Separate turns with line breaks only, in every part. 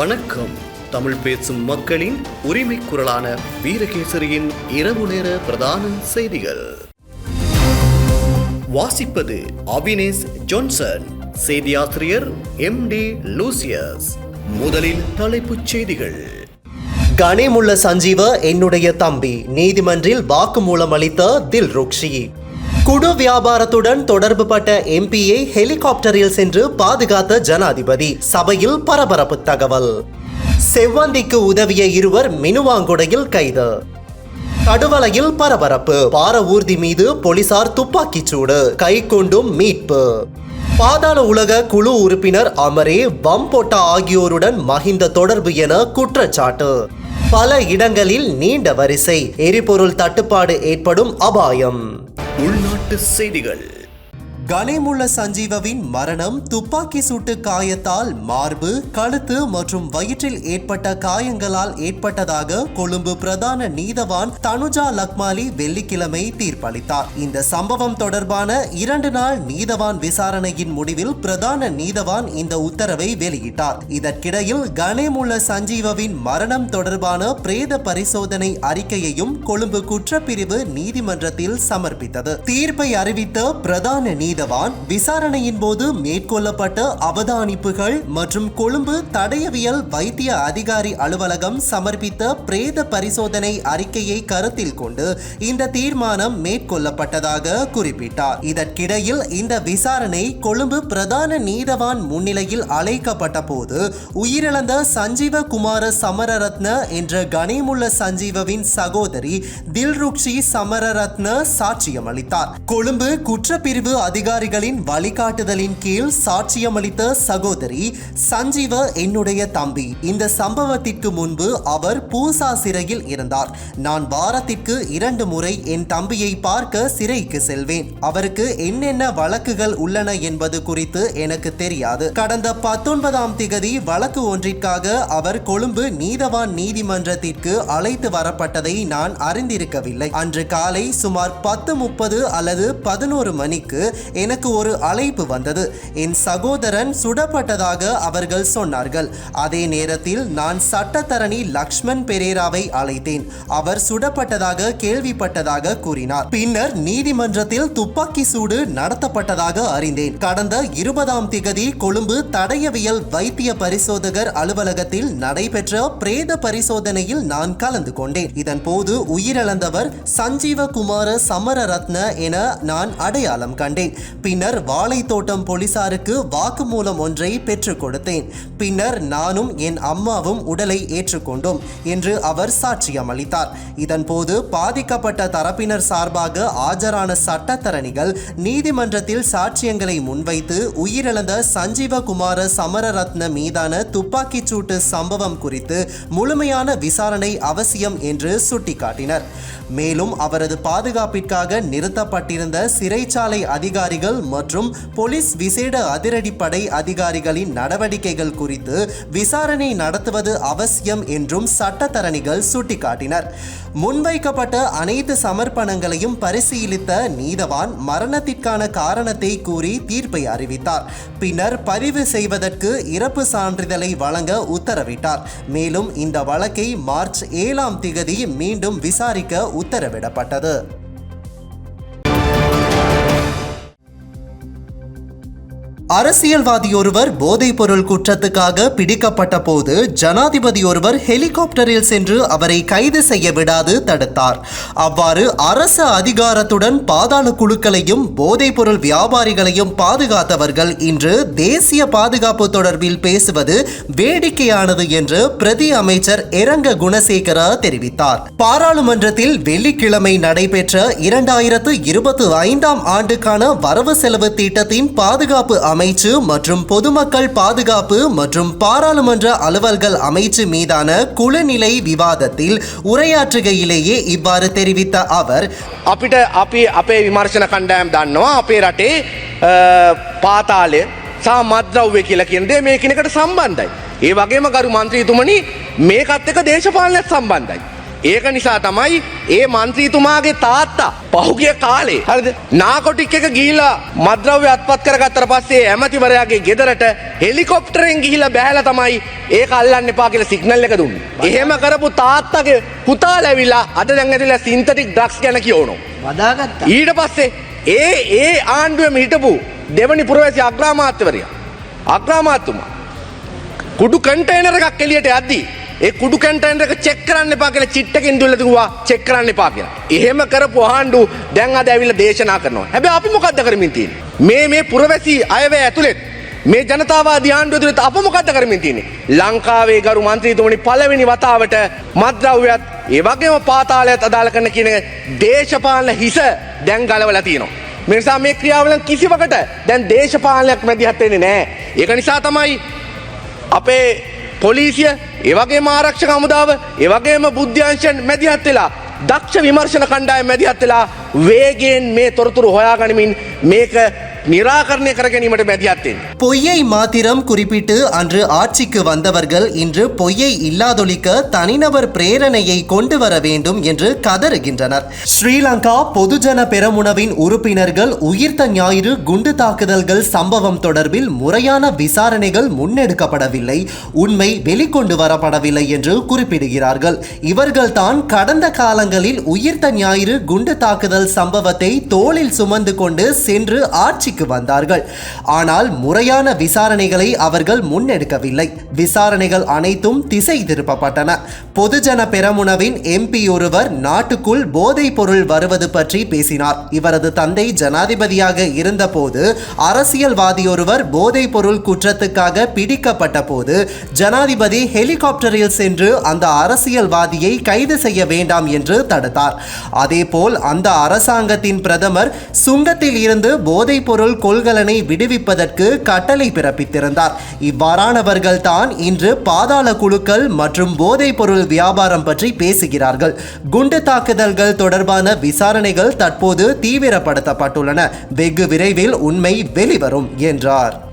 வணக்கம். தமிழ் பேசும் மக்களின் உரிமை குரலான வீரகேசரியின் இரவு நேர பிரதான செய்திகள். வாசிப்பது அவினேஷ் ஜான்சன் செய்தியாசிரியர் எம் டி லூசியஸ். முதலில் தலைப்புச் செய்திகள்.
கனிமுள்ள சஞ்சீவ என்னுடைய தம்பி நீதிமன்றில் வாக்குமூலம் அளித்த தில் ருக்ஷி குடு வியாபாரத்துடன் தொடர்பு பட்ட எம்பியை ஹெலிகாப்டரில் சென்று பாதுகாத்த ஜனாதிபதி. சபையில் பரபரப்பு தகவல். செவ்வந்திக்கு உதவிய இருவர் மினுவாங்குடையில் கைது. கடுவலையில் பரபரப்பு. பார ஊர்தி மீது போலீசார் துப்பாக்கிச் சூடு. கை கொண்டும் மீட்பு. பாதாள உலக குழு உறுப்பினர் அமரே பம்போட்டா ஆகியோருடன் மஹிந்த தொடர்பு என குற்றச்சாட்டு. பல இடங்களில் நீண்ட வரிசை. எரிபொருள் தட்டுப்பாடு ஏற்படும் அபாயம்.
உள்நாட்டு செய்திகள்.
கனிமுள்ள சஞ்சீவவின் மரணம் துப்பாக்கி சூட்டு காயத்தால் மார்பு கழுத்து மற்றும் வயிற்றில் ஏற்பட்ட காயங்களால் ஏற்பட்டதாக கொழும்பு பிரதான நீதவான் தனுஜா லக்மாலி வெள்ளிக்கிழமை தீர்ப்பளித்தார். இந்த சம்பவம் தொடர்பான இரண்டு நாள் நீதவான் விசாரணையின் முடிவில் பிரதான நீதவான் இந்த உத்தரவை வெளியிட்டார். இதற்கிடையில் கணேமுள்ள சஞ்சீவவின் மரணம் தொடர்பான பிரேத பரிசோதனை அறிக்கையையும் கொழும்பு குற்றப்பிரிவு நீதிமன்றத்தில் சமர்ப்பித்தது. தீர்ப்பை அறிவித்த பிரதான நீதி செய்தவான் விசாரணையின் போது மேற்கொள்ளப்பட்ட அவதானிப்புகள் மற்றும் கொழும்பு தடயவியல் வைத்திய அதிகாரி அலுவலகம் சமர்ப்பித்த பிரேத பரிசோதனை அறிக்கையை கருத்தில் கொண்டு இந்த தீர்மானம் மேற்கொள்ளப்பட்டதாக குறிப்பிட்டார். இதற்கிடையில் இந்த விசாரணை கொழும்பு பிரதான நீதவான் முன்னிலையில் அழைக்கப்பட்ட போது உயிரிழந்த சஞ்சீவ குமார சமரரத்ன என்ற கணேமுள்ள சஞ்சீவவின் சகோதரி தில்ருக்ஷி சமரரத்ன சாட்சியம் அளித்தார் கொழும்பு குற்றப்பிரிவு அதிக அதிகாரிகளின் வழிகாட்டுதலின் கீழ் சாட்சியமளித்த சகோதரி சஞ்சீவ என்னுடைய தம்பி. இந்த சம்பவத்திற்கு முன்பு அவர் பூசா சிறையில் இருந்தார். நான் வாரத்திற்கு இரண்டு முறை என் தம்பியை பார்க்க சிறைக்கு செல்வேன். அவருக்கு என்னென்ன வழக்குகள் உள்ளன என்பது குறித்து எனக்கு தெரியாது. கடந்த பத்தொன்பதாம் திகதி வழக்கு ஒன்றிற்காக அவர் கொழும்பு நீதவான் நீதிமன்றத்திற்கு அழைத்து வரப்பட்டதை நான் அறிந்திருக்கவில்லை. அன்று காலை சுமார் பத்து முப்பது அல்லது பதினோரு மணிக்கு எனக்கு ஒரு அழைப்பு வந்தது. என் சகோதரன் சுடப்பட்டதாக அவர்கள் சொன்னார்கள். அதே நேரத்தில் நான் சட்டத்தரணி லக்ஷ்மண் பெரேராவை அழைத்தேன். அவர் சுடப்பட்டதாக கேள்விப்பட்டதாக கூறினார். பின்னர் நீதிமன்றத்தில் துப்பாக்கி சூடு நடத்தப்பட்டதாக அறிந்தேன். கடந்த இருபதாம் திகதி கொழும்பு தடயவியல் வைத்திய பரிசோதகர் அலுவலகத்தில் நடைபெற்ற பிரேத பரிசோதனையில் நான் கலந்து கொண்டேன். இதன் போது உயிரிழந்தவர் சஞ்சீவ குமார சமரரத்ன என நான் அடையாளம் கண்டேன். பின்னர் வாழைத்தோட்டம் போலீசாருக்கு வாக்குமூலம் ஒன்றை பெற்றுக் கொடுத்தேன். பின்னர் நானும் என் அம்மாவும் உடலை ஏற்றுக்கொண்டோம் என்று அவர் சாட்சியம் அளித்தார். இதன்போது பாதிக்கப்பட்ட தரப்பினர் சார்பாக ஆஜரான சட்டத்தரணிகள் நீதிமன்றத்தில் சாட்சியங்களை முன்வைத்து உயிரிழந்த சஞ்சீவகுமார சமரரத்ன மீதான துப்பாக்கிச் சூட்டு சம்பவம் குறித்து முழுமையான விசாரணை அவசியம் என்று சுட்டிக்காட்டினர். மேலும் அவரது பாதுகாப்பிற்காக நிறுத்தப்பட்டிருந்த சிறைச்சாலை அதிகாரி அதிகாரிகள் மற்றும் போலீஸ் விசேட அதிரடிப்படை அதிகாரிகளின் நடவடிக்கைகள் குறித்து விசாரணை நடத்துவது அவசியம் என்றும் சட்டத்தரணிகள் சுட்டிக்காட்டினர். முன்வைக்கப்பட்ட அனைத்து சமர்ப்பணங்களையும் பரிசீலித்த நீதவான் மரணத்திற்கான காரணத்தை கூறி தீர்ப்பை அறிவித்தார். பின்னர் பதிவு செய்வதற்கு இறப்பு சான்றிதழை வழங்க உத்தரவிட்டார். மேலும் இந்த வழக்கை மார்ச் ஏழாம் திகதி மீண்டும் விசாரிக்க உத்தரவிடப்பட்டது. அரசியல்வாதியொருவர் போதைப்பொருள் குற்றத்துக்காக பிடிக்கப்பட்ட போது ஜனாதிபதி ஒருவர் ஹெலிகாப்டரில் சென்று அவரை கைது செய்ய விடாது தடுத்தார். அவ்வாறு அரசு அதிகாரத்துடன் பாதாள குழுக்களையும் போதைப்பொருள் வியாபாரிகளையும் பாதுகாத்தவர்கள் இன்று தேசிய பாதுகாப்பு தொடர்பில் பேசுவது வேடிக்கையானது என்று பிரதி அமைச்சர் இரங்க குணசேகர தெரிவித்தார். பாராளுமன்றத்தில் வெள்ளிக்கிழமை நடைபெற்ற இரண்டாயிரத்து இருபத்தி ஐந்தாம் ஆண்டுக்கான வரவு செலவு திட்டத்தின் பாதுகாப்பு அமைச்சு மற்றும் பொதுமக்கள் பாதுகாப்பு மற்றும் பாராளுமன்ற அலுவல்கள் அமைச்சு மீதான குழுநிலை விவாதத்தில் உரையாற்றுகையிலேயே இவ்வாறு தெரிவித்த அவர்
අපිට අපි අපේ විමර්ශන කණ්ඩෑම් දන්නවා අපේ රටේ අ, පාතාලය සහ මද්‍රව්‍ය කියලා කියන්දේ මේ කෙනෙකට සම්බන්ධයි. ඒ වගේම ගරු මන්ත්‍රීතුමනි මේකත් එක දේශපාලනයක් සම්බන්ධයි. ඒක නිසා තමයි ඒ මන්ත්‍රීතුමාගේ තාත්තා පහුගිය කාලේ හරිද නාකොටික් එක ගිහිලා මද්‍රව්‍ය අත්පත් කරගත්තට පස්සේ ඇමතිවරයාගේ ගෙදරට හෙලිකොප්ටරෙන් ගිහිලා බැහැලා තමයි ඒක අල්ලන්න එපා කියලා සිග්නල් එක දුන්නේ. එහෙම කරපු තාත්තගේ පුතා ලැබිලා අද දැන් ඇතිලා සින්තටික් ඩ්‍රග්ස් ගැන කියවනවා.
වදාගත්තා.
ඊට පස්සේ ඒ ඒ ආණ්ඩුවම හිටපු දෙවනි පුරවැසි අග්‍රාමාත්‍යවරයා අග්‍රාමාත්‍යතුමා කුඩු කන්ටේනර් එකක් එළියට යද්දී ඒ කුඩු කන්ටේනර් එක චෙක් කරන්න එපා කියලා චිට්ටකින් දුවලා තිබුවා චෙක් කරන්න එපා කියලා. එහෙම කරපු ආණ්ඩු දැන් අද ඇවිල්ලා දේශනා කරනවා. හැබැයි අපි මොකද්ද කරමින් තියෙන්නේ? මේ මේ පුරවැසි අයවැය ඇතුළෙත් මේ ජනතාවාදී ආණ්ඩුව ඇතුළත අප මොකද්ද කරමින් තියෙන්නේ? ලංකාවේ ගරු මන්ත්‍රීතුමනි පළවෙනි වතාවට මත්ද්‍රව්‍යත් ඒ වගේම පාතාලයත් අදාළ කරන කියන දේශපාලන හිස දැන් ගලවලා තියෙනවා. මේ නිසා මේ ක්‍රියාවලින් කිසිවකට දැන් දේශපාලනයක් මැදිහත් වෙන්නේ නැහැ. ඒක නිසා තමයි අපේ පොලිසිය ඒවගේ ආරක්ෂක හමුදාව ඒවගේම බුද්ධ්‍යංශන් මැදිහත් වෙලා දක්ෂ විමර්ශන කණ්ඩායම් මැදිහත් වෙලා වේගයෙන් මේ තොරතුරු හොයාගනිමින් මේක நிராகரணை கரக நீ மட்டும் மேதியாத்தேன்
பொய்யை மாத்திரம் குறிப்பிட்டு அன்று ஆட்சிக்கு வந்தவர்கள் இன்று பொய்யை இல்லாதொழிக்க தனிநபர் பிரேரணையை கொண்டு வர வேண்டும் என்று கதறுகின்றனர். ஸ்ரீலங்கா பொதுஜன பெரமுனவின் உறுப்பினர்கள் உயிர்த்த ஞாயிறு குண்டு தாக்குதல்கள் சம்பவம் தொடர்பில் முறையான விசாரணைகள் முன்னெடுக்கப்படவில்லை. உண்மை வெளிக்கொண்டு வரப்படவில்லை என்று குறிப்பிடுகிறார்கள். இவர்கள்தான் கடந்த காலங்களில் உயிர்த்த ஞாயிறு குண்டு தாக்குதல் சம்பவத்தை தோளில் சுமந்து கொண்டு சென்று ஆட்சி ஆட்சிக்கு வந்தார்கள். ஆனால் முறையான விசாரணைகளை அவர்கள் முன்னெடுக்கவில்லை. விசாரணைகள் அனைத்தும் திசை திருப்பப்பட்டன. பொதுஜன பெரமுனவின் எம்பி ஒருவர் நாட்டுக்குள் போதைப் பொருள் வருவது பற்றி பேசினார். இவரது தந்தை ஜனாதிபதியாக இருந்தபோது அரசியல்வாதியொருவர் போதைப் பொருள் குற்றத்துக்காக பிடிக்கப்பட்ட போது ஜனாதிபதி ஹெலிகாப்டரில் சென்று அந்த அரசியல்வாதியை கைது செய்ய வேண்டாம் என்று தடுத்தார். அதேபோல் அந்த அரசாங்கத்தின் பிரதமர் சுங்கத்தில் இருந்து போதைப் பொருள் கொள்கலனை விடுவிப்பதற்கு கட்டளை பிறப்பித்திருந்தார். இவ்வாறானவர்கள் தான் இன்று பாதாள குழுக்கள் மற்றும் போதைப் பொருள் வியாபாரம் பற்றி பேசுகிறார்கள். குண்டு தாக்குதல்கள் தொடர்பான விசாரணைகள் தற்போது தீவிரப்படுத்தப்பட்டுள்ளன. வெகு விரைவில் உண்மை வெளிவரும் என்றார்.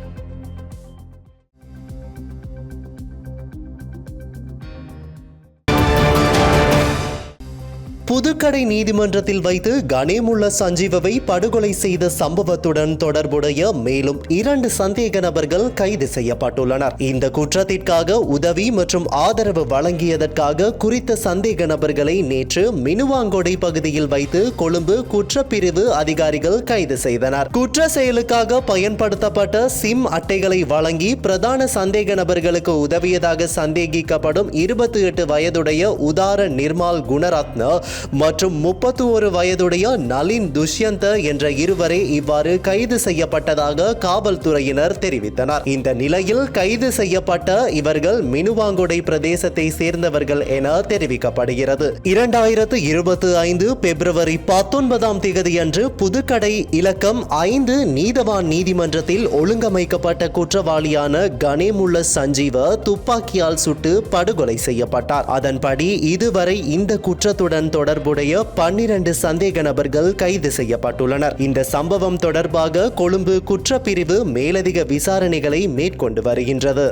புதுக்கடை நீதிமன்றத்தில் வைத்து கணேமுள்ள சஞ்சீவவை படுகொலை செய்த சம்பவத்துடன் தொடர்புடைய மேலும் இரண்டு சந்தேக நபர்கள் கைது செய்யப்பட்டுள்ளனர். இந்த குற்றத்திற்காக உதவி மற்றும் ஆதரவு வழங்கியதற்காக குறித்த சந்தேக நபர்களை நேற்று மினுவாங்கொடை பகுதியில் வைத்து கொழும்பு குற்றப்பிரிவு அதிகாரிகள் கைது செய்தனர். குற்ற செயலுக்காக பயன்படுத்தப்பட்ட சிம் அட்டைகளை வழங்கி பிரதான சந்தேக நபர்களுக்கு உதவியதாக சந்தேகிக்கப்படும் இருபத்தி எட்டு வயதுடைய உதார நிர்மால் குணரத்ன மற்றும் முப்பத்தி ஒரு வயதுடைய நளின் துஷ்யந்த என்ற இருவரே இவ்வாறு கைது செய்யப்பட்டதாக காவல்துறையினர் தெரிவித்தனர். இந்த நிலையில் கைது செய்யப்பட்ட இவர்கள் மினுவாங்குடை பிரதேசத்தை சேர்ந்தவர்கள் என தெரிவிக்கப்படுகிறது. இரண்டாயிரத்து இருபத்தி ஐந்து பிப்ரவரி பத்தொன்பதாம் தேதியன்று புதுக்கடை இலக்கம் ஐந்து நீதவான் நீதிமன்றத்தில் ஒழுங்கமைக்கப்பட்ட குற்றவாளியான கணேமுள்ள சஞ்சீவ துப்பாக்கியால் சுட்டு படுகொலை செய்யப்பட்டார். அதன்படி இதுவரை இந்த குற்றத்துடன் தொடர்புடைய பன்னிரண்டு சந்தேக நபர்கள் கைது செய்யப்பட்டுள்ளனர். இந்த சம்பவம் தொடர்பாக கொழும்பு குற்றப்பிரிவு மேலதிக விசாரணைகளை மேற்கொண்டு வருகின்றது.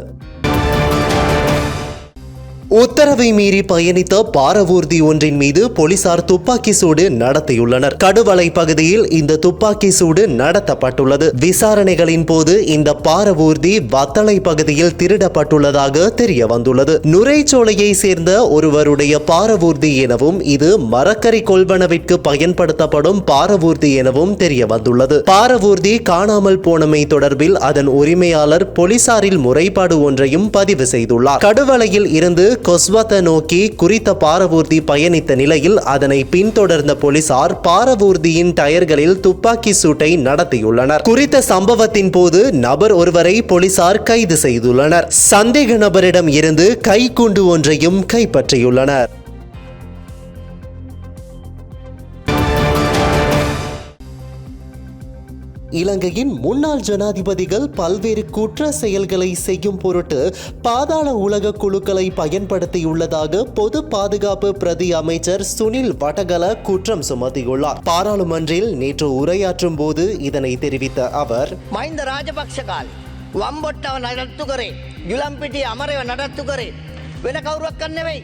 உத்தரவை மீறி பயணித்த பாரவூர்தி ஒன்றின் மீது போலீசார் துப்பாக்கி சூடு நடத்தியுள்ளனர். கடுவலை பகுதியில் இந்த துப்பாக்கி சூடு நடத்தப்பட்டுள்ளது. விசாரணைகளின் போது இந்த பாரவூர்தி வத்தளை பகுதியில் திருடப்பட்டுள்ளதாக தெரிய வந்துள்ளது நுரைச்சோலையை சேர்ந்த ஒருவருடைய பாரவூர்தி எனவும் இது மரக்கறி கொள்வனவிற்கு பயன்படுத்தப்படும் பாரவூர்தி எனவும் தெரிய வந்துள்ளது பாரவூர்தி காணாமல் போனமை தொடர்பில் அதன் உரிமையாளர் போலீசாரில் முறைப்பாடு ஒன்றையும் பதிவு செய்துள்ளார். கடுவலையில் இருந்து கொஸ்வத்த நோக்கி குறித்த பாரவூர்தி பயணித்த நிலையில் அதனை பின்தொடர்ந்த போலீசார் பாரவூர்தியின் டயர்களில் துப்பாக்கி சூட்டை நடத்தியுள்ளனர். குறித்த சம்பவத்தின் போது நபர் ஒருவரை போலீசார் கைது செய்துள்ளனர். சந்தேக நபரிடம் இருந்து கைக்குண்டு ஒன்றையும் கைப்பற்றியுள்ளனர். இலங்கையின் முன்னாள் ஜனாதிபதிகள் பல்வேறு குற்ற செயல்களை செய்யும் பொருட்டு பாதாள உலக குழுக்களை பயன்படுத்தியுள்ளதாக பொது பாதுகாப்பு பிரதி அமைச்சர் சுனில் வடகல குற்றம் சுமத்தியுள்ளார். பாராளுமன்றில் நேற்று உரையாற்றும் போது இதனை தெரிவித்த அவர்
மைந்த ராஜபக்சகால் வம்பொட்டவன் நடத்துகிறேன் யுலம்பிட்டி அமரவன் நடத்துகிறேன் வில கௌரவ கண்ணவை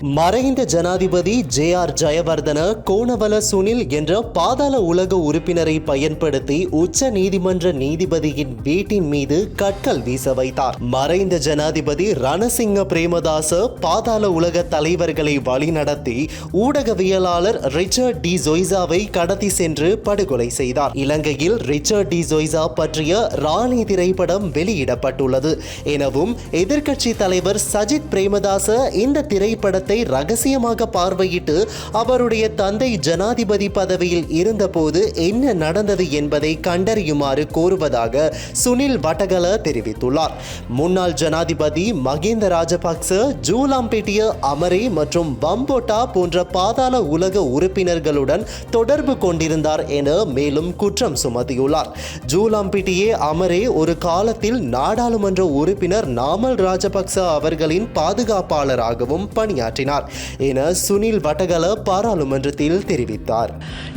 மறைந்த ஜனாதிபதி ஜே ஆர் ஜெயவர்தன கோணவல சுனில் என்ற பாதாள உலக உறுப்பினரை பயன்படுத்தி உச்ச நீதிமன்ற நீதிபதியின் வீட்டின் மீது கற்கள் வீச வைத்தார். மறைந்த ஜனாதிபதி ரணசிங்க பிரேமதாச பாதாள உலக தலைவர்களை வழிநடத்தி ஊடகவியலாளர் ரிச்சர்ட் டி ஜொய்சாவை கடத்தி சென்று படுகொலை செய்தார். இலங்கையில் ரிச்சர்ட் டி ஜொய்சா பற்றிய ராணி திரைப்படம் வெளியிடப்பட்டுள்ளது. எனவும் எதிர்க்கட்சி தலைவர் சஜித் பிரேமதாச இந்த திரைப்படத்தை ரகசியமாக பார்வையிட்டு அவருடைய தந்தை ஜனாதிபதி பதவியில் இருந்தபோது என்ன நடந்தது என்பதை கண்டறியுமாறு கோருவதாக சுனில் வட்டகல தெரிவித்துள்ளார். முன்னாள் ஜனாதிபதி மகிந்த ராஜபக்ச ஜூலாம்பேட்டிய அமரே மற்றும் பம்போட்டா போன்ற பாதாள உலக உறுப்பினர்களுடன் தொடர்பு கொண்டிருந்தார் என மேலும் குற்றம் சுமத்தியுள்ளார். ஜூலாம்பிட்டியே அமரே ஒரு காலத்தில் நாடாளுமன்ற உறுப்பினர் நாமல் ராஜபக்ச அவர்களின் பாதுகாப்பாளராக பாதுகாப்பாளராகவும் பணியாற்றினார் என சுனில் வட்டகல பாராளுமன்றத்தில் தெரிவித்தார்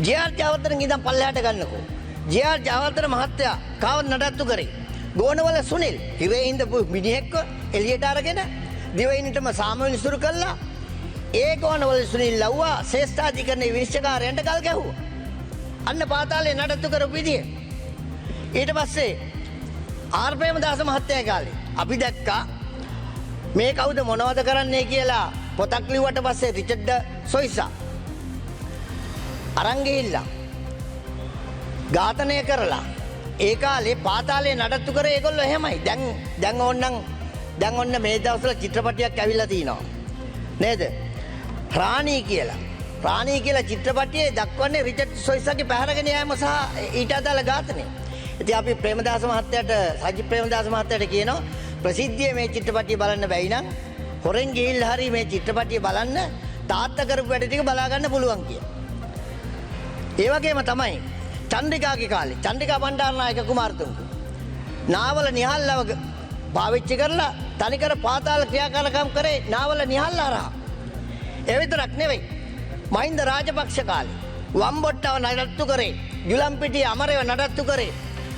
ජයාර් ජාවතන ඉදම් පල්ලහට ගන්නකෝ. ජයාර් ජාවතන මහත්තයා කාව නඩත්තු කරේ. ගෝනවල සුනිල් හිරේ හින්දපු මිනිහෙක්ව එලියට අරගෙන දිවයිනටම සාමවිනි සුරු කල්ලා ඒ ගෝනවල සුනිල් ලව්වා ශේෂ්ඨාධි කරන විනිශ්චකාරයන්ට කල් ගැහුව. අන්න පාතාලේ නඩත්තු කරපු විදිය. ඊට පස්සේ ආර්පයම දස මහත්තය කාලේ. අපි දැක්කා මේ කවුද මොනවද කරන්නේ කියලා පොතක් ලිව්වට පස්සේ රිචඩ්ඩ සොයිසා. අරංගෙහිල්ලා ඝාතනය කරලා. ඒ කාලේ පාතාලේ නඩත්තු කර ඒගොල්ලො එහෙමයි. දැන් දැන් ඕන්නම් දැන් ඔන්න මේ දවස්වල චිත්‍රපටයක් ඇවිල්ලා තිනවා. නේද? රාණී කියලා. රාණී කියලා චිත්‍රපටියේ දක්වන්නේ රිචඩ් සොයිසගේ පැහැරගෙන යෑම සහ ඊට අදාළ ඝාතනය. ඉතින් අපි ප්‍රේමදාස මහත්තයාට සජිත් ප්‍රේමදාස මහත්තයාට කියනවා ප්‍රසිද්ධියේ මේ චිත්‍රපටිය බලන්න බැයි නම් හොරෙන් ගිහිල්ලා හරි මේ චිත්‍රපටිය බලන්න තාත්තා කරපු වැඩ ටික බලා ගන්න පුළුවන් කියලා ඒ වගේම තමයි චන්ද්‍රිකාගේ කාලේ චන්ද්‍රිකා බණ්ඩාරනායක කුමාරතුංග නාවල නිහල්ලව පාවිච්චි කරලා තනිකර පාතාල ක්‍රියාකාරකම් කරේ නාවල නිහල්ල හරහා. ඒ විතරක් නෙවෙයි. මහින්ද රාජපක්ෂ කාලේ වම්බොට්ටව නඩත්තු කරේ යුලම්පිටිය අමරයව නඩත්තු කරේ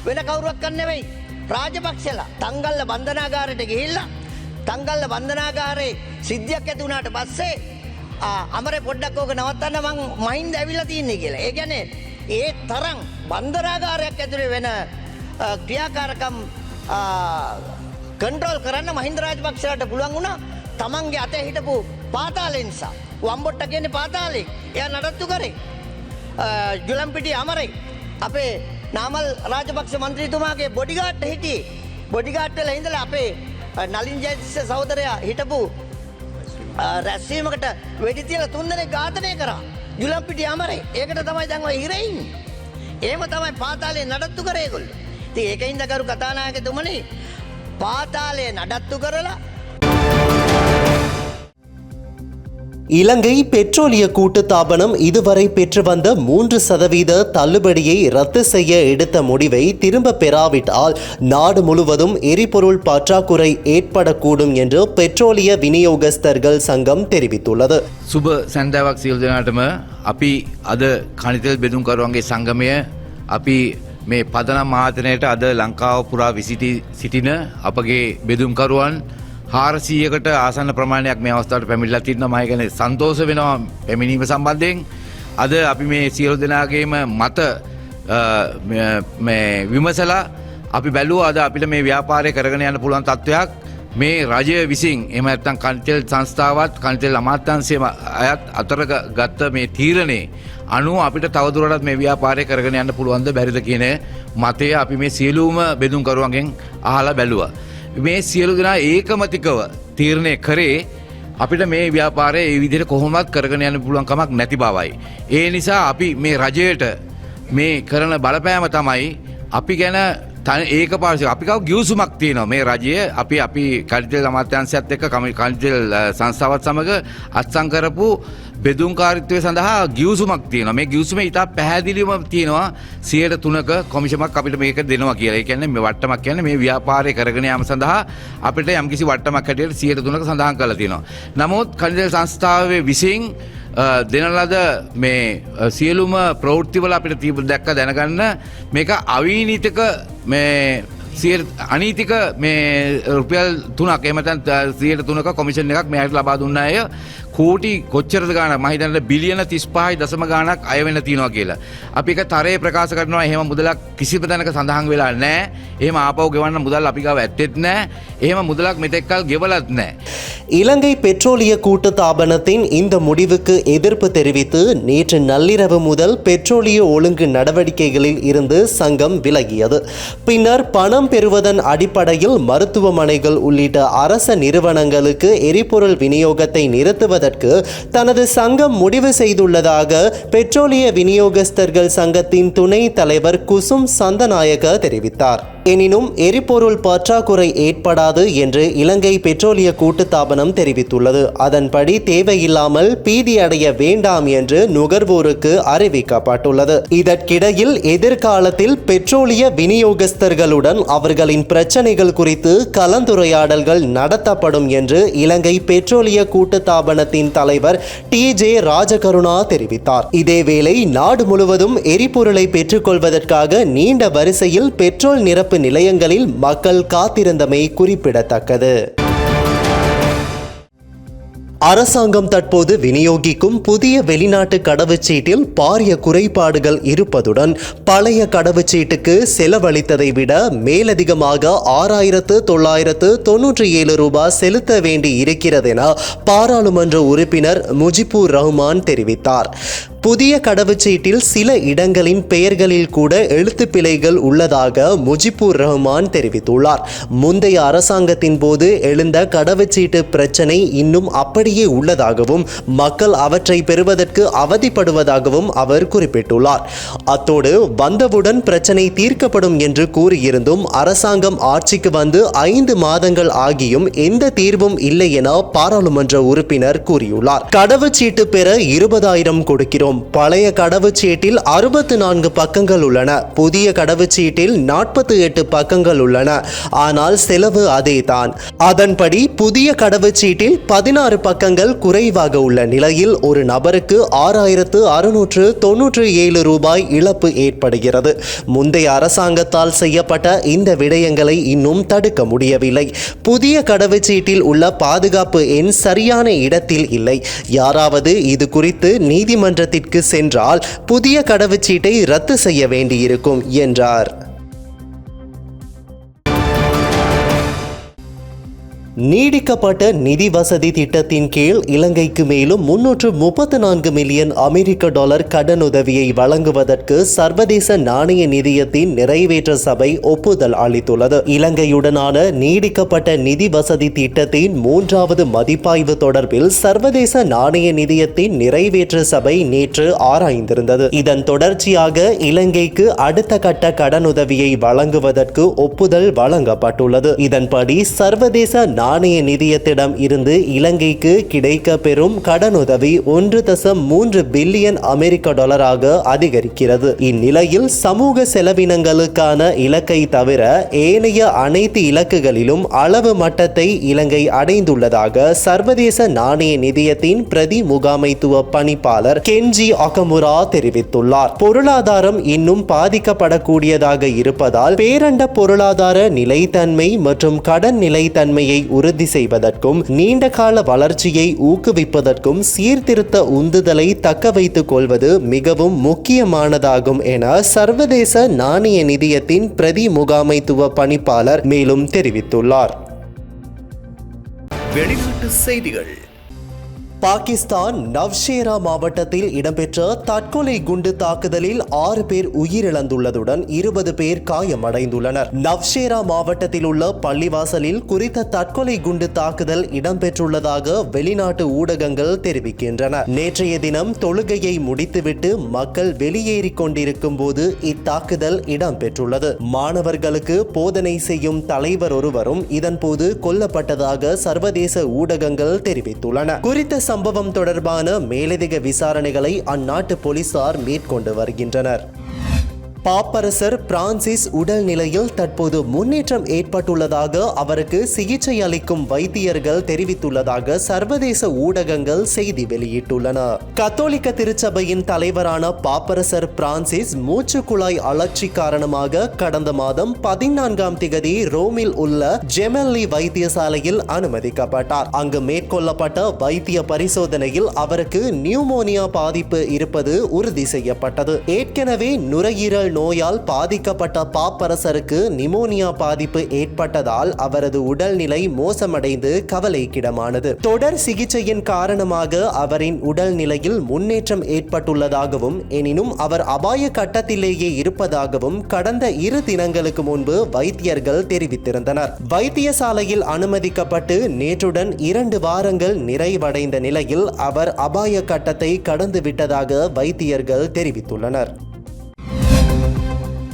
වෙන කවුරුවක් කන්න නෙවෙයි. රාජපක්ෂලා තංගල්ල බන්ධනාගාරයට ගිහිල්ලා තංගල්ල බන්ධනාගාරයේ සිද්ධියක් ඇති වුණාට පස්සේ අමර පොඩ්ඩක් ඕක නවත්තන්න මං මහින්ද ඇවිල්ලා තියන්නේ කියලා. ඒ කියන්නේ ඒ තරම් බන්ධනාගාරයක් ඇතුලේ වෙන අ, ක්‍රියාකාරකම් කන්ට්‍රෝල් කරන්න මහින්ද රාජපක්ෂලාට පුළුවන් වුණා තමන්ගේ අතේ හිටපු පාතාලේ නිසා. වම්බොට්ට කියන්නේ පාතාලේ. එයා නඩත්තු කරේ. ජුලම්පිටි අමරයි. අපේ නාමල් රාජපක්ෂ මන්ත්‍රීතුමාගේ බොඩිගාට්ට හිටියේ. බොඩිගාට්ටල හිඳලා අපේ අ, නලින් ජයතිස්ස සහෝදරයා හිටපු රැස්වීමකට වෙඩිතියල තුන්දෙනෙක් ඝාතනය කරා. යුලම්පිටි අමරේ ඒකට තමයි දැන්ව හිරයින්. ඒම තමයි පාතාලේ නඩත්තු කරේගොල්ල. ති ඒකයින්ද කරු කතානායකතුමනි පාතාලය නඩත්තු කරලා
இலங்கை பெட்ரோலிய கூட்டுத்தாபனம் இதுவரை பெற்று வந்த மூன்று சதவீத தள்ளுபடியை ரத்து செய்ய எடுத்த முடிவை திரும்ப பெறாவிட்டால் நாடு முழுவதும் எரிபொருள் பற்றாக்குறை ஏற்படக்கூடும் என்று பெட்ரோலிய விநியோகஸ்தர்கள் சங்கம் தெரிவித்துள்ளது
සුබ සැන්දෑවක් සියල් දෙනාටම අපි අද කනිතෙල් බෙදුම්කරුවන්ගේ සංගමය අපි මේ පදනම් මාතනයට අද ලංකාව පුරා විසිටි සිටින අපගේ බෙදුම්කරුවන් හාරසීයකට ආසන්න ප්‍රමාණයක් මේ අවස්ථාවට පැමිල්ලා තින්න මයගැන සන්තෝස වෙනවා පැමිණීම සම්බන්ධයෙන්. අද අපි මේ සියලු දෙනාගේම මත අ, මේ- මේ විමසලා අපි බැලූ අද අපිට මේ ව්‍යාපාරය කරගෙන යන්න පුළුවන් තත්ත්වයක් මේ රජය විසින් එම ඇත්තන් කන්තෙල් සංස්ථාවත් කන්තෙල් අමාත්‍යන්සේ අයත් අතර ගත්ත මේ තීරණේ අනුව අපිට තවදුරටත් මේ ව්‍යාපාරය කරගෙන යන්න පුළුවන්ද බැරිද කියන මතය අපි මේ සියලූම බෙදුම්කරුවන්ගෙන් අහලා බැලුව. මේ සියලු දෙනා ඒකමතිකව තීරණය කරේ අපිට මේ ව්‍යාපාරය ඒ විදිහට කොහොමත් කරගෙන යන්න පුළුවන් කමක් නැති බවයි. ඒ නිසා අපි මේ රජයට මේ කරන බලපෑම තමයි අපි ගැන තන ඒක පාර්ශව අපිකව ගියවසුමක් තියෙනවා. මේ රජය අපි අපි කඩිතෙල් අමාත්‍යන්සයත් එක්ක කමි කනිතෙල් සංස්ථාවත් සමඟ අත්සං කරපු බෙදුම්කාරිත්වය සඳහා ගියවසුමක් තියෙන මේ ගියවසුම ඉතා පැහැදිලිවම තියෙනවා සියයට තුනක කොමිෂමක් අපිට මේක දෙනවා කියලා. ඒ කියන්නේ මේ වට්ටමක් කියන්නේ මේ ව්‍යාපාරය කරගෙන යාම සඳහා අපිට යම්කිසි වට්ටමක් හැටියට සියයට තුනක සඳහන් කරලා තියෙනවා. නමුත් කනිතෙල් සංස්ථාවේ විසින් අ, දෙන ලද මේ අ, සියලුම ප්‍රෞෘත්තිවල අපිට තිීප දැක්ක දැනගන්න මේක අවීනීතක මේ සියට අනීතික මේ රුපියල් තුනක්. එමතන් සියට තුනක කොමිෂන් එකක් මෙයට ලබා දුන්න අය. කෝටි කොච්චරද ගාන මහිතන්ට බිලියන තිස්පායි දසම ගානක් අයවෙන්න තියෙනවා කියලා. අපි එක තරේ ප්‍රකාශ කරනවා එහෙම මුදලක් කිසිම තැනක සඳහන් වෙලා නෑ එහෙම ආපව ගෙවන්න මුදල් අපිකාව ඇත්තෙත් නෑ එහෙම මුදලක් මෙතෙක්කල් ගෙවලත් නෑ.
இலங்கை பெட்ரோலிய கூட்டுத்தாபனத்தின் இந்த முடிவுக்கு எதிர்ப்பு தெரிவித்து நேற்று நள்ளிரவு முதல் பெட்ரோலிய ஒழுங்கு நடவடிக்கைகளில் இருந்து சங்கம் விலகியது பின்னர் பணம் பெறுவதன் அடிப்படையில் மருத்துவமனைகள் உள்ளிட்ட அரச நிறுவனங்களுக்கு எரிபொருள் விநியோகத்தை நிறுத்துவதற்கு தனது சங்கம் முடிவு செய்துள்ளதாக பெட்ரோலிய விநியோகஸ்தர்கள் சங்கத்தின் துணை தலைவர் குசும் சந்தநாயக தெரிவித்தார். எனினும் எரிபொருள் பற்றாக்குறை ஏற்படாது என்று இலங்கை பெட்ரோலிய கூட்டுத்தாபனம் தெரிவித்துள்ளது. அதன்படி தேவையில்லாமல் பீதியடைய வேண்டாம் என்று நுகர்வோருக்கு அறிவிக்கப்பட்டுள்ளது. இதற்கிடையில் எதிர்காலத்தில் பெட்ரோலிய விநியோகஸ்தர்களுடன் அவர்களின் பிரச்சனைகள் குறித்து கலந்துரையாடல்கள் நடத்தப்படும் என்று இலங்கை பெட்ரோலிய கூட்டுத்தாபனத்தின் தலைவர் டி ஜே ராஜகருணா தெரிவித்தார். இதேவேளை நாடு முழுவதும் எரிபொருளை பெற்றுக்கொள்வதற்காக நீண்ட வரிசையில் பெட்ரோல் நிரப்பு நிலையங்களில் மக்கள் காத்திருந்தமை குறிப்பிடத்தக்கது. அரசாங்கம் தற்போது விநியோகிக்கும் புதிய வெளிநாட்டு கடவுச்சீட்டில் பாரிய குறைபாடுகள் இருப்பதுடன் பழைய கடவுச்சீட்டுக்கு செலவழித்ததை விட மேலதிகமாக ஆறாயிரத்து தொள்ளாயிரத்து தொன்னூற்றி ஏழு ரூபாய் செலுத்த வேண்டி இருக்கிறது என பாராளுமன்ற உறுப்பினர் முஜிபுர் ரஹ்மான் தெரிவித்தார். புதிய கடவுச்சீட்டில் சில இடங்களின் பெயர்களில் கூட எழுத்துப்பிழைகள் உள்ளதாக முஜிபுர் ரஹ்மான் தெரிவித்துள்ளார். முந்தைய அரசாங்கத்தின் போது எழுந்த கடவுச்சீட்டு பிரச்சனை இன்னும் அப்படியே உள்ளதாகவும் மக்கள் அவற்றை பெறுவதற்கு அவதிப்படுவதாகவும் அவர் குறிப்பிட்டுள்ளார். அத்தோடு வந்தவுடன் பிரச்சனை தீர்க்கப்படும் என்று கூறியிருந்தும் அரசாங்கம் ஆட்சிக்கு வந்து ஐந்து மாதங்கள் ஆகியும் எந்த தீர்வும் இல்லை என பாராளுமன்ற உறுப்பினர் கூறியுள்ளார். கடவுச்சீட்டு பெற இருபதாயிரம் கொடுக்கிறோம். பழைய கடவுச்சீட்டில் அறுபத்து நான்கு பக்கங்கள் உள்ளன. புதிய கடவுச்சீட்டில் நாற்பத்தி எட்டு பக்கங்கள் உள்ளன. ஆனால் செலவு அதேதான். அதன்படி புதிய கடவுச்சீட்டில் பதினாறு பக்கங்கள் குறைவாக உள்ள நிலையில் ஒரு நபருக்கு ஆறாயிரத்து அறுநூற்று தொன்னூற்று ஏழு ரூபாய் இழப்பு ஏற்படுகிறது. முந்தைய அரசாங்கத்தால் செய்யப்பட்ட இந்த விடயங்களை இன்னும் தடுக்க முடியவில்லை. புதிய கடவுச்சீட்டில் உள்ள பாதுகாப்பு எண் சரியான இடத்தில் இல்லை. யாராவது இது குறித்து நீதிமன்றத்திற்கு சென்றால் புதிய கடவுச்சீட்டை ரத்து செய்ய வேண்டியிருக்கும் என்றார். நீடிக்கப்பட்ட நிதி வசதி திட்டத்தின் கீழ் இலங்கைக்கு மேலும் முன்னூற்று முப்பத்து நான்கு மில்லியன் அமெரிக்க டாலர் கடனுதவியை வழங்குவதற்கு சர்வதேச நாணய நிதியத்தின் நிறைவேற்ற சபை ஒப்புதல் அளித்துள்ளது. இலங்கையுடனான நீடிக்கப்பட்ட நிதி வசதி திட்டத்தின் மூன்றாவது மதிப்பாய்வு தொடர்பில் சர்வதேச நாணய நிதியத்தின் நிறைவேற்ற சபை நேற்று ஆராய்ந்திருந்தது. இதன் தொடர்ச்சியாக இலங்கைக்கு அடுத்த கட்ட கடனுதவியை வழங்குவதற்கு ஒப்புதல் வழங்கப்பட்டுள்ளது. இதன்படி சர்வதேச நாணய நிதியத்திடம் இருந்து இலங்கைக்கு கிடைக்க பெறும் கடனுதவி ஒன்று தசம் மூன்று பில்லியன் அமெரிக்க டாலராக அதிகரிக்கிறது. இந்நிலையில் சமூக செலவினங்களுக்கான இலக்கை தவிர ஏனைய அனைத்து இலக்குகளிலும் அளவு மட்டத்தை இலங்கை அடைந்துள்ளதாக சர்வதேச நாணய நிதியத்தின் பிரதி முகாமைத்துவ பணிப்பாளர் கென்ஜி அகமுரா தெரிவித்துள்ளார். பொருளாதாரம் இன்னும் பாதிக்கப்படக்கூடியதாக இருப்பதால் பேரண்ட பொருளாதார நிலைத்தன்மை மற்றும் கடன் நிலைத்தன்மையை உறுதி செய்வதற்கும் நீண்டகால வளர்ச்சியை ஊக்குவிப்பதற்கும் சீர்திருத்த உந்துதலை தக்க வைத்துக் கொள்வது மிகவும் முக்கியமானதாகும் என சர்வதேச நாணய நிதியத்தின் பிரதி முகாமைத்துவ பணிப்பாளர் மேலும் தெரிவித்துள்ளார்.
வெளிநாட்டு செய்திகள்.
பாகிஸ்தான் நவ்ஷேரா மாவட்டத்தில் இடம்பெற்ற தற்கொலை குண்டு தாக்குதலில் ஆறு பேர் உயிரிழந்துள்ளதுடன் இருபது பேர் காயமடைந்துள்ளனர். நவ்ஷேரா மாவட்டத்தில் உள்ள பள்ளிவாசலில் குறித்த தற்கொலை குண்டு தாக்குதல் இடம்பெற்றுள்ளதாக வெளிநாட்டு ஊடகங்கள் தெரிவிக்கின்றன. நேற்றைய தினம் தொழுகையை முடித்துவிட்டு மக்கள் வெளியேறிக் கொண்டிருக்கும் போது இத்தாக்குதல் இடம்பெற்றுள்ளது. மாணவர்களுக்கு போதனை செய்யும் தலைவர் ஒருவரும் இதன்போது கொல்லப்பட்டதாக சர்வதேச ஊடகங்கள் தெரிவித்துள்ளன. குறித்த சம்பவம் தொடர்பான மேலதிக விசாரணைகளை அந்நாட்டு போலீசார் மேற்கொண்டு வருகின்றனர். பாப்பரசர் பிரான்சிஸ் உடல்நிலையில் தற்போது முன்னேற்றம் ஏற்பட்டுள்ளதாக அவருக்கு சிகிச்சை அளிக்கும் வைத்தியர்கள் தெரிவித்துள்ளதாக சர்வதேச ஊடகங்கள் செய்தி வெளியிட்டுள்ளன. கத்தோலிக்க திருச்சபையின் தலைவரான பாப்பரசர் பிரான்சிஸ் மூச்சுக்குழாய் அழற்சி காரணமாக கடந்த மாதம் பதினான்காம் திகதி ரோமில் உள்ள ஜெமெல்லி வைத்தியசாலையில் அனுமதிக்கப்பட்டார். அங்கு மேற்கொள்ளப்பட்ட வைத்திய பரிசோதனையில் அவருக்கு நியூமோனியா பாதிப்பு இருப்பது உறுதி செய்யப்பட்டது. ஏற்கனவே நுரையீரல் நோயால் பாதிக்கப்பட்ட பாப்பரசருக்கு நிமோனியா பாதிப்பு ஏற்பட்டதால் அவரது உடல்நிலை மோசமடைந்து கவலைக்கிடமானது தொடர் சிகிச்சையின் காரணமாக அவரின் உடல்நிலையில் முன்னேற்றம் ஏற்பட்டுள்ளதாகவும் எனினும் அவர் அபாய கட்டத்திலேயே இருப்பதாகவும் கடந்த இரு தினங்களுக்கு முன்பு வைத்தியர்கள் தெரிவித்திருந்தனர். வைத்தியசாலையில் அனுமதிக்கப்பட்டு நேற்றுடன் இரண்டு வாரங்கள் நிறைவடைந்த நிலையில் அவர் அபாய கட்டத்தை கடந்துவிட்டதாக வைத்தியர்கள் தெரிவித்துள்ளனர்.